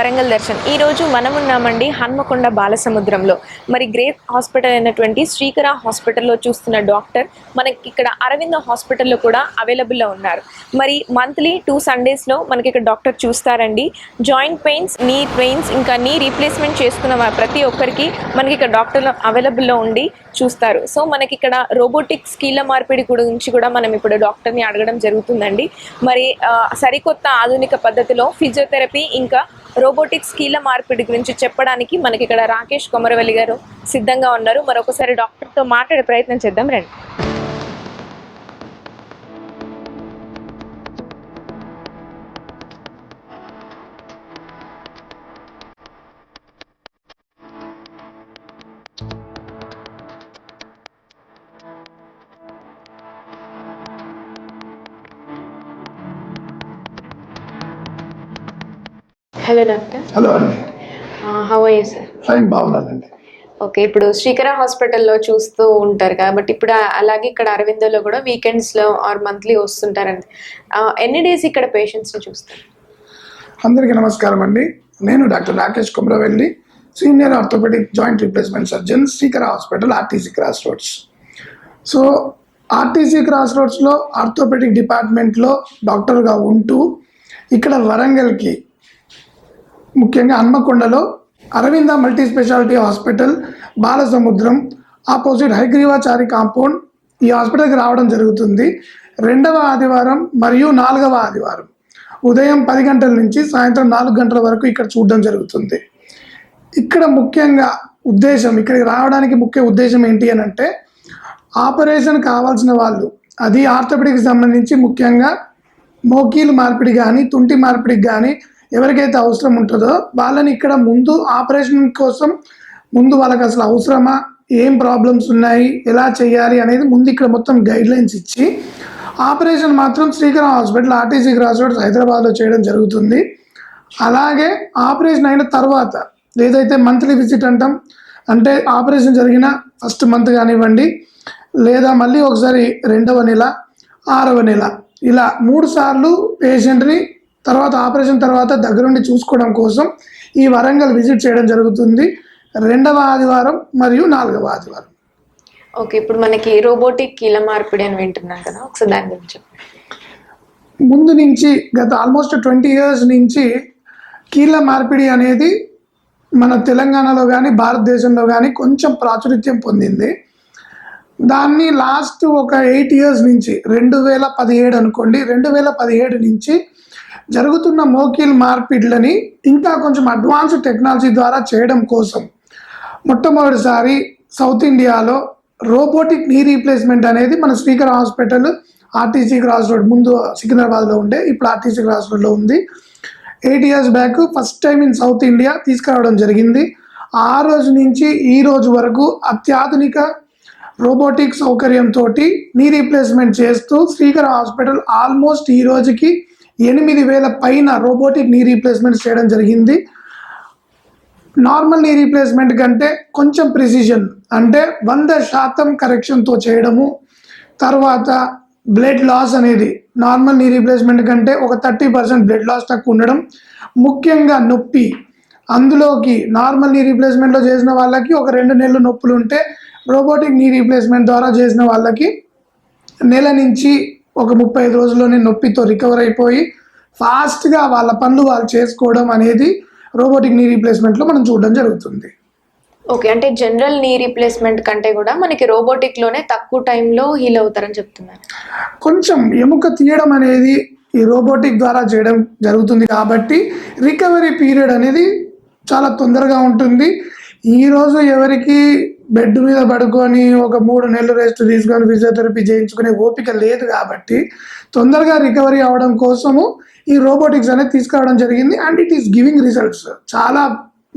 వరంగల్ దర్శన్. ఈరోజు మనం ఉన్నామండి హన్మకొండ బాలసముద్రంలో. మరి గ్రేట్ హాస్పిటల్ అయినటువంటి శ్రీకర హాస్పిటల్లో చూస్తున్న డాక్టర్ మనకి ఇక్కడ అరవింద హాస్పిటల్లో కూడా అవైలబుల్లో ఉన్నారు. మరి మంత్లీ టూ సండేస్లో మనకి ఇక్కడ డాక్టర్ చూస్తారండి. జాయింట్ పెయిన్స్ నీ పెయిన్స్ ఇంకా నీ రీప్లేస్మెంట్ చేసుకున్న ప్రతి ఒక్కరికి మనకి ఇక్కడ డాక్టర్లు అవైలబుల్లో ఉండి చూస్తారు. సో మనకి ఇక్కడ రోబోటిక్స్ కీళ్ళ మార్పిడి గురించి కూడా మనం ఇప్పుడు డాక్టర్ని అడగడం జరుగుతుందండి. మరి సరికొత్త ఆధునిక పద్ధతిలో ఫిజియోథెరపీ ఇంకా రోబోటిక్స్ కీల మార్పిడి గురించి చెప్పడానికి మనకి ఇక్కడ రాకేష్ కొమరవల్లి గారు సిద్ధంగా ఉన్నారు. మరొకసారి డాక్టర్తో మాట్లాడే ప్రయత్నం చేద్దాం రండి. Hello doctor. హలో అండి. హౌ యూ సార్ ఫైన్ బాగున్నానండి. ఓకే ఇప్పుడు శ్రీకర హాస్పిటల్లో చూస్తూ ఉంటారు కాబట్టి ఇప్పుడు అలాగే ఇక్కడ అరవిందలో కూడా వీకెండ్స్లో ఆర్ మంత్లీ వస్తుంటారండి. ఆ, ఎన్ని డేస్ ఇక్కడ పేషెంట్స్ని చూస్తారు? అందరికీ నమస్కారం అండి. నేను doctor Rakesh Kumravelli senior orthopedic joint replacement surgeon Srikara hospital RTC cross roads so RTC cross రోడ్స్లో orthopaedic డిపార్ట్మెంట్లో డాక్టర్గా ఉంటూ ఇక్కడ వరంగల్కి ముఖ్యంగా హన్మకొండలో Aravinda multi speciality hospital Balasamudram opposite Hayagrivachari compound ఈ హాస్పిటల్కి రావడం జరుగుతుంది. రెండవ ఆదివారం మరియు నాలుగవ ఆదివారం ఉదయం పది గంటల నుంచి సాయంత్రం నాలుగు గంటల వరకు ఇక్కడ చూడడం జరుగుతుంది. ఇక్కడ ముఖ్యంగా ఉద్దేశం ఇక్కడికి రావడానికి ముఖ్య ఉద్దేశం ఏంటి అని అంటే ఆపరేషన్ కావాల్సిన వాళ్ళు అది ఆర్థోపెడిక్కి సంబంధించి ముఖ్యంగా మోకీలు మార్పిడి కానీ తుంటి మార్పిడికి కానీ ఎవరికైతే అవసరం ఉంటుందో వాళ్ళని ఇక్కడ ముందు ఆపరేషన్ కోసం ముందు వాళ్ళకి అసలు అవసరమా? ఏం ప్రాబ్లమ్స్ ఉన్నాయి? ఎలా చేయాలి అనేది ముందు ఇక్కడ మొత్తం గైడ్ లైన్స్ ఇచ్చి ఆపరేషన్ మాత్రం Srikaram hospital RTC cross roads హైదరాబాద్లో చేయడం జరుగుతుంది. అలాగే ఆపరేషన్ అయిన తర్వాత ఏదైతే మంత్లీ విజిట్ అంటాం అంటే ఆపరేషన్ జరిగిన ఫస్ట్ మంత్ కానివ్వండి లేదా మళ్ళీ ఒకసారి రెండవ నెల ఆరవ నెల ఇలా మూడు సార్లు పేషెంట్ని తర్వాత ఆపరేషన్ తర్వాత దగ్గరుండి చూసుకోవడం కోసం ఈ వరంగల్ విజిట్ చేయడం జరుగుతుంది. రెండవ ఆదివారం మరియు నాలుగవ ఆదివారం. ఓకే ఇప్పుడు మనకి రోబోటిక్ కీళ్ళ మార్పిడి అని వింటున్నాం కదా ఒకసారి దాని గురించి. ముందు నుంచి గత ఆల్మోస్ట్ ట్వంటీ ఇయర్స్ నుంచి కీళ్ళ మార్పిడి అనేది మన తెలంగాణలో కానీ భారతదేశంలో కానీ కొంచెం ప్రాచుర్యం పొందింది. దాన్ని లాస్ట్ ఒక ఎయిట్ ఇయర్స్ నుంచి రెండు వేల పదిహేడు అనుకోండి రెండు వేల పదిహేడు నుంచి జరుగుతున్న మోకిల్ మార్పిడ్లని ఇంకా కొంచెం అడ్వాన్స్ టెక్నాలజీ ద్వారా చేయడం కోసం మొట్టమొదటిసారి సౌత్ ఇండియాలో రోబోటిక్ నీ రీప్లేస్మెంట్ అనేది మన స్పీకర్ హాస్పిటల్ ఆర్టీసీ క్రాస్ రోడ్ ముందు సికింద్రాబాద్లో ఉండే ఇప్పుడు ఆర్టీసీ క్రాస్ రోడ్లో ఉంది. Eight years back first time in South India తీసుకురావడం జరిగింది. ఆ రోజు నుంచి ఈ రోజు వరకు అత్యాధునిక రోబోటిక్ సౌకర్యంతో నీ రీప్లేస్మెంట్ చేస్తూ శ్రీకర్ హాస్పిటల్ ఆల్మోస్ట్ ఈ రోజుకి ఎనిమిది వేల పైన రోబోటిక్ నీ రీప్లేస్మెంట్ చేయడం జరిగింది. నార్మల్ నీ రీప్లేస్మెంట్ కంటే కొంచెం ప్రిసిజన్ అంటే వంద శాతం కరెక్షన్తో చేయడము. తర్వాత బ్లడ్ లాస్ అనేది. నార్మల్ నీ రీప్లేస్మెంట్ కంటే ఒక థర్టీ పర్సెంట్ బ్లడ్ లాస్ తక్కువ ఉండడం. ముఖ్యంగా నొప్పి. అందులోకి నార్మల్ నీ రీప్లేస్మెంట్లో చేసిన వాళ్ళకి ఒక రెండు నెలలు నొప్పులు ఉంటే రోబోటిక్ నీ రీప్లేస్మెంట్ ద్వారా చేసిన వాళ్ళకి నెల నుంచి ఒక ముప్పై ఐదు రోజుల్లోనే నొప్పితో రికవర్ అయిపోయి ఫాస్ట్గా వాళ్ళ పనులు వాళ్ళు చేసుకోవడం అనేది రోబోటిక్ నీ రీప్లేస్మెంట్లో మనం చూడడం జరుగుతుంది. ఓకే అంటే జనరల్ నీ రీప్లేస్మెంట్ కంటే కూడా మనకి రోబోటిక్లోనే తక్కువ టైంలో హీల్ అవుతారని చెప్తున్నారు. కొంచెం ఎముక తీయడం అనేది ఈ రోబోటిక్ ద్వారా చేయడం జరుగుతుంది కాబట్టి రికవరీ పీరియడ్ అనేది చాలా తొందరగా ఉంటుంది. ఈరోజు ఎవరికి బెడ్ మీద పడుకొని ఒక మూడు నెలలు రెస్ట్ తీసుకొని ఫిజియోథెరపీ చేయించుకునే ఓపిక లేదు కాబట్టి తొందరగా రికవరీ అవడం కోసము ఈ రోబోటిక్స్ అనేది తీసుకురావడం జరిగింది. And it is giving results చాలా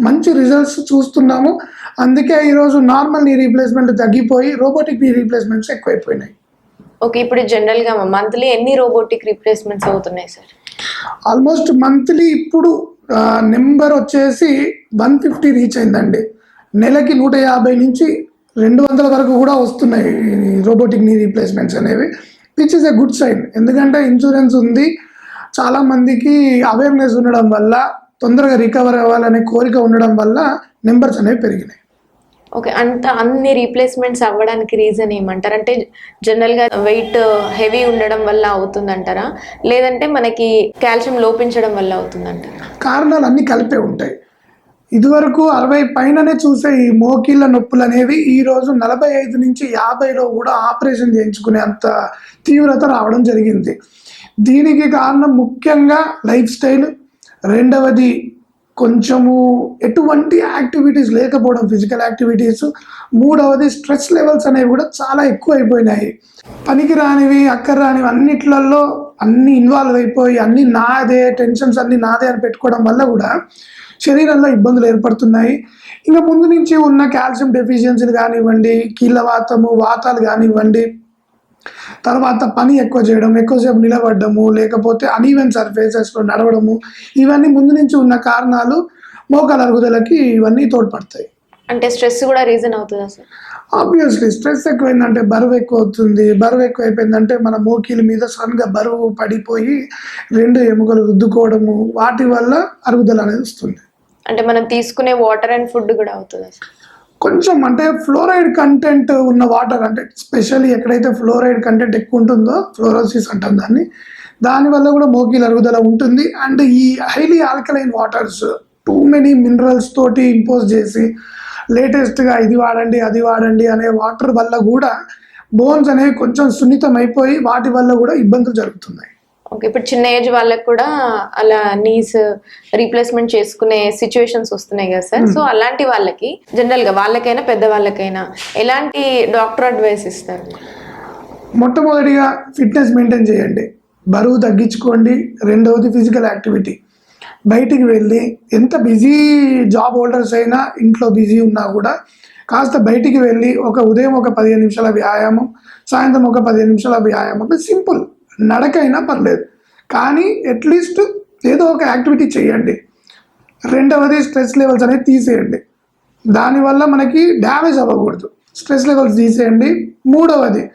మంచి రిజల్ట్స్ చూస్తున్నాము. అందుకే ఈరోజు నార్మల్ నీ రీప్లేస్మెంట్ తగ్గిపోయి రోబోటిక్ నీ రీప్లేస్మెంట్స్ ఎక్కువైపోయినాయి. ఓకే ఇప్పుడు జనరల్గా మంత్లీ ఎన్ని రోబోటిక్ రీప్లేస్మెంట్స్ అవుతున్నాయి సార్ ఆల్మోస్ట్ మంత్లీ ఇప్పుడు నెంబర్ వచ్చేసి వన్ ఫిఫ్టీ రీచ్ అయిందండి. నెలకి నూట యాభై నుంచి రెండు వందల వరకు కూడా వస్తున్నాయి రోబోటిక్ నీ రీప్లేస్మెంట్స్ అనేవి which is a good sign ఎందుకంటే ఇన్సూరెన్స్ ఉంది చాలా మందికి అవేర్నెస్ ఉండడం వల్ల తొందరగా రికవర్ అవ్వాలనే కోరిక ఉండడం వల్ల నెంబర్స్ అనేవి పెరిగినాయి. ఓకే అంత అన్ని రీప్లేస్మెంట్స్ అవ్వడానికి రీజన్ ఏమంటారు? అంటే జనరల్గా వెయిట్ హెవీ ఉండడం వల్ల అవుతుందంటారా? లేదంటే మనకి కాల్షియం లోపించడం వల్ల అవుతుందంటారా? కారణాలు అన్నీ కలిపే ఉంటాయి. ఇదివరకు అరవై పైననే చూసే ఈ మోకీళ్ళ నొప్పులు అనేవి ఈ రోజు నలభై ఐదు నుంచి యాభైలో కూడా ఆపరేషన్ చేయించుకునే అంత తీవ్రత రావడం జరిగింది. దీనికి కారణం ముఖ్యంగా లైఫ్ స్టైల్. రెండవది కొంచెము ఎటువంటి యాక్టివిటీస్ లేకపోవడం ఫిజికల్ యాక్టివిటీస్. మూడవది స్ట్రెస్ లెవెల్స్ అనేవి కూడా చాలా ఎక్కువ అయిపోయినాయి పనికి రానివి అక్కర రానివి అన్నిట్లలో అన్ని ఇన్వాల్వ్ అయిపోయి అన్ని నాదే టెన్షన్స్ అన్ని నాదే అని పెట్టుకోవడం వల్ల కూడా శరీరంలో ఇబ్బందులు ఏర్పడుతున్నాయి. ఇంకా ముందు నుంచి ఉన్న కాల్షియం డెఫిషియన్సీలు కానివ్వండి కీళ్ళ వాతము వాతాలు కానివ్వండి తర్వాత పని ఎక్కువ చేయడం ఎక్కువసేపు నిలబడము లేకపోతే అన్ఈవెన్ సర్ఫేసెస్లో నడవడము ఇవన్నీ ముందు నుంచి ఉన్న కారణాలు మోకాల అరుగుదలకి ఇవన్నీ తోడ్పడతాయి. అంటే స్ట్రెస్ కూడా రీజన్ అవుతుందా సార్? ఆబ్వియస్లీ స్ట్రెస్ ఎక్కువైందంటే బరువు ఎక్కువ అవుతుంది బరువు ఎక్కువ అయిపోయిందంటే మన మోకీల మీద సడన్గా బరువు పడిపోయి రెండు ఎముకలు రుద్దుకోవడము వాటి వల్ల అరుగుదల అనేది వస్తుంది. అంటే మనం తీసుకునే వాటర్ అండ్ ఫుడ్ కూడా అవుతుందా సార్? కొంచెం అంటే ఫ్లోరైడ్ కంటెంట్ ఉన్న వాటర్ అంటే స్పెషల్లీ ఎక్కడైతే ఫ్లోరైడ్ కంటెంట్ ఎక్కువ ఉంటుందో ఫ్లోరోసిస్ అంటాం దాన్ని దానివల్ల కూడా మోకీల అరుగుదల ఉంటుంది. అండ్ ఈ highly alkaline waters too many minerals తోటి ఇంపోజ్ చేసి లేటెస్ట్గా ఇది వాడండి అది వాడండి అనే వాటర్ వల్ల కూడా బోన్స్ అనేవి కొంచెం సున్నితం అయిపోయి వాటి వల్ల కూడా ఇబ్బందులు జరుగుతున్నాయి. ఓకే ఇప్పుడు చిన్న ఏజ్ వాళ్ళకి కూడా అలా నీస్ రీప్లేస్మెంట్ చేసుకునే సిచ్యువేషన్స్ వస్తున్నాయి కదా సార్ సో అలాంటి వాళ్ళకి జనరల్గా వాళ్ళకైనా పెద్ద వాళ్ళకైనా ఎలాంటి డాక్టర్ అడ్వైస్ ఇస్తారు? మొట్టమొదటిగా ఫిట్నెస్ మెయింటైన్ చేయండి. బరువు తగ్గించుకోండి. రెండవది ఫిజికల్ యాక్టివిటీ బయటికి వెళ్ళి ఎంత బిజీ జాబ్ హోల్డర్స్ అయినా ఇంట్లో బిజీ ఉన్నా కూడా కాస్త బయటికి వెళ్ళి ఒక ఉదయం ఒక పదిహేను నిమిషాల వ్యాయామం సాయంత్రం ఒక పదిహేను నిమిషాల వ్యాయామం. సింపుల్ నడకైనా పర్లేదు. కానీ అట్లీస్ట్ ఏదో ఒక యాక్టివిటీ చేయండి. రెండవది స్ట్రెస్ లెవెల్స్ అనేది తీసేయండి. దానివల్ల మనకి డ్యామేజ్ అవ్వకూడదు. స్ట్రెస్ లెవెల్స్ తీసేయండి. మూడవది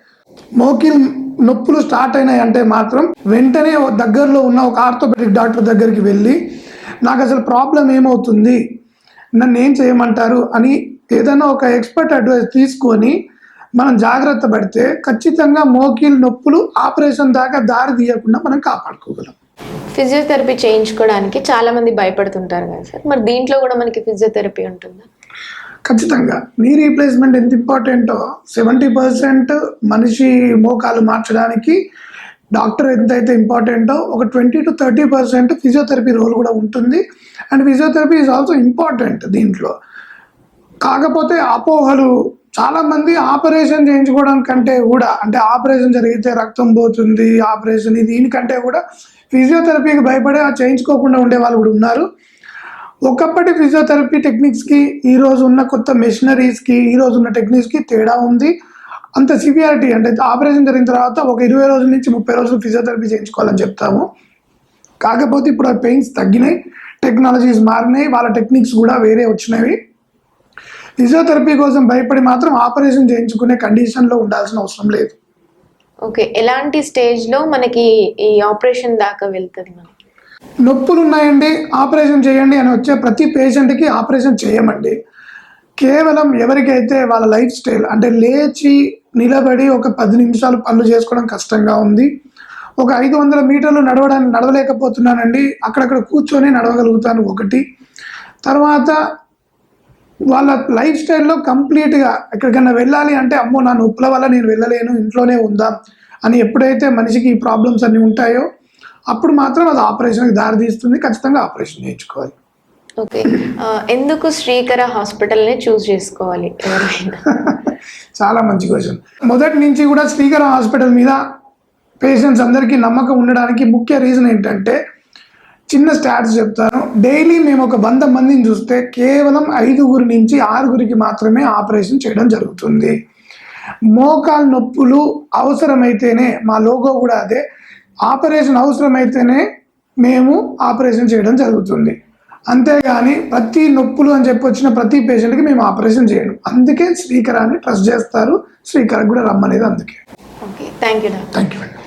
మోకిల్ నొప్పులు స్టార్ట్ అయినాయి అంటే మాత్రం వెంటనే దగ్గరలో ఉన్న ఒక ఆర్థోపెడిక్ డాక్టర్ దగ్గరికి వెళ్ళి నాకు అసలు ప్రాబ్లం ఏమవుతుంది? నన్ను ఏం చేయమంటారు? అని ఏదైనా ఒక ఎక్స్పర్ట్ అడ్వైస్ తీసుకొని మనం జాగ్రత్త పడితే ఖచ్చితంగా మోకీల్ నొప్పులు ఆపరేషన్ దాకా దారి తీయకుండా మనం కాపాడుకోగలం. ఫిజియోథెరపీ చేయించుకోవడానికి చాలా మంది భయపడుతుంటారు కదా సార్. మరి దీంట్లో కూడా మనకి ఫిజియోథెరపీ ఉంటుందా? ఖచ్చితంగా. నీ రీప్లేస్మెంట్ ఎంత ఇంపార్టెంటో సెవెంటీ పర్సెంట్ మనిషి మోకాలు మార్చడానికి డాక్టర్ ఎంతైతే ఇంపార్టెంటో ఒక twenty to thirty percent physiotherapy role కూడా ఉంటుంది. And physiotherapy is also important దీంట్లో. కాకపోతే అపోహలు చాలా మంది ఆపరేషన్ చేయించుకోవడం కంటే కూడా అంటే ఆపరేషన్ జరిగితే రక్తం పోతుంది ఆపరేషన్ ఇది దీనికంటే కూడా ఫిజియోథెరపీకి భయపడి ఆ చేయించుకోకుండా ఉండే వాళ్ళు కూడా ఉన్నారు. ఒకప్పటి ఫిజియోథెరపీ టెక్నిక్స్కి ఈ రోజు ఉన్న కొత్త మెషినరీస్కి ఈ రోజు ఉన్న టెక్నిక్స్కి తేడా ఉంది. అంత సివియారిటీ అంటే ఆపరేషన్ జరిగిన తర్వాత ఒక ఇరవై రోజుల నుంచి ముప్పై రోజులు ఫిజియోథెరపీ చేయించుకోవాలని చెప్తాము. కాకపోతే ఇప్పుడు ఆ పెయిన్స్ తగ్గినాయి టెక్నాలజీస్ మారినాయి వాళ్ళ టెక్నిక్స్ కూడా వేరే వచ్చినవి. ఫిజియోథెరపీ కోసం భయపడి మాత్రం ఆపరేషన్ చేయించుకునే కండిషన్లో ఉండాల్సిన అవసరం లేదు. ఓకే ఎలాంటి స్టేజ్లో మనకి ఈ ఆపరేషన్ దాకా వెళ్తుంది నొప్పులు ఉన్నాయండి ఆపరేషన్ చేయండి అని వచ్చే ప్రతి పేషెంట్కి ఆపరేషన్ చేయమండి. కేవలం ఎవరికైతే వాళ్ళ లైఫ్ స్టైల్ అంటే లేచి నిలబడి ఒక పది నిమిషాలు పనులు చేసుకోవడం కష్టంగా ఉంది ఒక ఐదు వందల మీటర్లు నడవడానికి నడవలేకపోతున్నానండి అక్కడక్కడ కూర్చొని నడవగలుగుతాను ఒకటి. తర్వాత వాళ్ళ లైఫ్ స్టైల్లో కంప్లీట్గా ఎక్కడికైనా వెళ్ళాలి అంటే అమ్మో నా నొప్పుల వల్ల నేను వెళ్ళలేను ఇంట్లోనే ఉందాం అని ఎప్పుడైతే మనిషికి ఈ ప్రాబ్లమ్స్ అన్నీ ఉంటాయో అప్పుడు మాత్రం అది ఆపరేషన్కి దారితీస్తుంది. ఖచ్చితంగా ఆపరేషన్ చేయించుకోవాలి ఓకే. ఎందుకు శ్రీకర హాస్పిటల్ని చూస్ చేసుకోవాలి? చాలా మంచి క్వశ్చన్. మొదటి నుంచి కూడా శ్రీకర హాస్పిటల్ మీద పేషెంట్స్ అందరికీ నమ్మకం ఉండడానికి ముఖ్య రీజన్ ఏంటంటే చిన్న స్టాట్స్ చెప్తాను. డైలీ మేము ఒక వంద మందిని చూస్తే కేవలం ఐదుగురి నుంచి ఆరుగురికి మాత్రమే ఆపరేషన్ చేయడం జరుగుతుంది. మోకాలు నొప్పులు అవసరమైతేనే మా లోగో కూడా అదే. ఆపరేషన్ అవసరమైతేనే మేము ఆపరేషన్ చేయడం జరుగుతుంది. అంతేగాని ప్రతి నొప్పులు అని చెప్పి వచ్చిన ప్రతి పేషెంట్కి మేము ఆపరేషన్ చేయడం అందుకే శ్రీకరాన్ని ట్రస్ట్ చేస్తారు. శ్రీకరకు కూడా రమ్మనేది అందుకే. Okay thank you thank you అండి